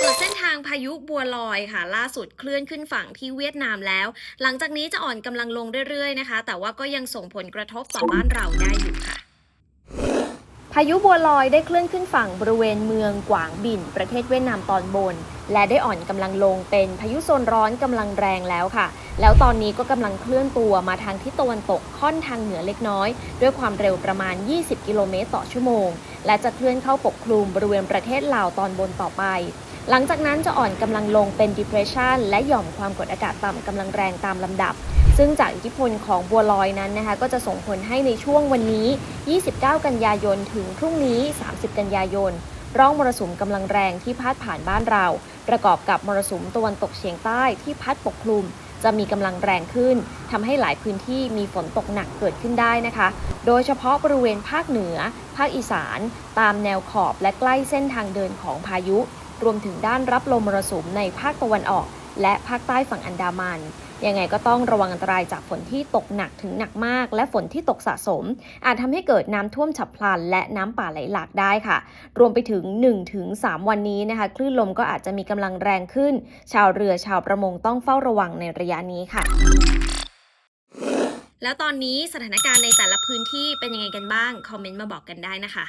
เปิดเส้นทางพายุบัวลอยค่ะ ล่าสุดเคลื่อนขึ้นฝั่งที่เวียดนามแล้ว หลังจากนี้จะอ่อนกำลังลงเรื่อยๆนะคะ แต่ว่าก็ยังส่งผลกระทบต่อบ้านเราได้อยู่ค่ะายุบัวลอยได้เคลื่อนขึ้นฝั่งบริเวณเมืองกวางบิน ประเทศเวียดนามตอนบน และได้อ่อนกำลังลงเป็นพายุโซนร้อนกำลังแรงแล้วค่ะ แล้วตอนนี้ก็กำลังเคลื่อนตัวมาทางทิศตะวันตกค่อนทางเหนือเล็กน้อย ด้วยความเร็วประมาณ 20 กิโลเมตรต่อชั่วโมง และจะเคลื่อนเข้าปกคลุมบริเวณประเทศลาวตอนบนต่อไปหลังจากนั้นจะอ่อนกำลังลงเป็น depression และหย่อมความกดอากาศต่ำกำลังแรงตามลำดับ ซึ่งจากอิทธิพลของบัวลอยนั้นนะคะก็จะส่งผลให้ในช่วงวันนี้ 29 กันยายนถึงพรุ่งนี้ 30 กันยายนร่องมรสุมกำลังแรงที่พาดผ่านบ้านเรา ประกอบกับมรสุมตะวันตกเฉียงใต้ที่พัดปกคลุม จะมีกำลังแรงขึ้นทำให้หลายพื้นที่มีฝนตกหนักเกิดขึ้นได้นะคะ โดยเฉพาะบริเวณภาคเหนือ ภาคอีสาน ตามแนวขอบและใกล้เส้นทางเดินของพายุ รวมถึงด้านรับลมมรสุมในภาคตะวันออก และภาคใต้ฝั่งอันดามัน ยังไงก็ต้องระวังอันตรายจากฝนที่ตกหนักถึงหนักมาก และฝนที่ตกสะสม อาจทำให้เกิดน้ำท่วมฉับพลัน และน้ำป่าไหลหลากได้ค่ะ รวมไปถึง 1-3 วันนี้นะคะ คลื่นลมก็อาจจะมีกำลังแรงขึ้น ชาวเรือชาวประมงต้องเฝ้าระวังในระยะนี้ค่ะแล้วตอนนี้สถานการณ์ในแต่ละพื้นที่เป็นยังไงกันบ้าง คอมเมนต์มาบอกกันได้นะคะ